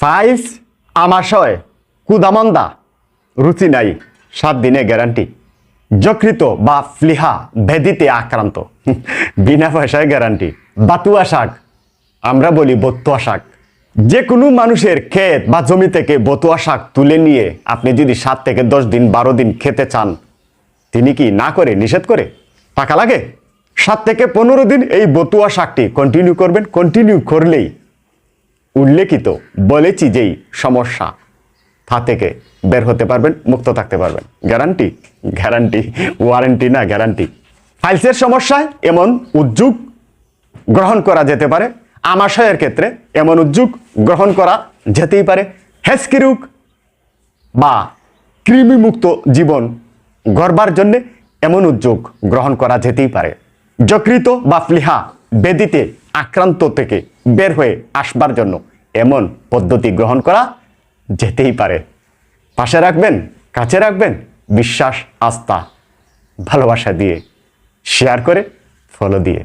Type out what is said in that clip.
Files আমাশয়, কুদামন্দা, রুচি নাই, সাত দিনে গ্যারান্টি। যকৃত বা ফ্লিহা ভেদিতে আক্রান্ত। বিনা পয়সায় গ্যারান্টি। বাতুয়া শাক, আমরা বলি বতুয়া শাক। যে কোনো মানুষের ক্ষেত বা জমি থেকে বতুয়া শাক তুলে নিয়ে আপনি যদি সাত থেকে দশ দিন বারো দিন খেতে চান, তিনি কি না করে নিষেধ করে? টাকা লাগে? সাত থেকে পনেরো দিন এই বতুয়া শাকটি কন্টিনিউ করবেন কন্টিনিউ করলেই উল্লেখিত বলেছি যেই সমস্যা তা থেকে বের হতে পারবেন, মুক্ত থাকতে পারবেন। গ্যারান্টি গ্যারান্টি ওয়ারেন্টি না গ্যারান্টি ফাইলসের সমস্যায় এমন উদ্যোগ গ্রহণ করা যেতে পারে। আমাশয়ের ক্ষেত্রে এমন উদ্যোগ গ্রহণ করা যেতেই পারে। হেসকিরুক বা কৃমিমুক্ত জীবন গড়বার জন্যে এমন উদ্যোগ গ্রহণ করা যেতেই পারে। যকৃত বা ফ্লিহা বেদিতে আক্রান্ত থেকে বের হয়ে আসবার জন্য এমন পদ্ধতি গ্রহণ করা যেতেই পারে। পাশে রাখবেন, কাছে রাখবেন, বিশ্বাস, আস্থা, ভালোবাসা দিয়ে শেয়ার করে ফলো দিয়ে।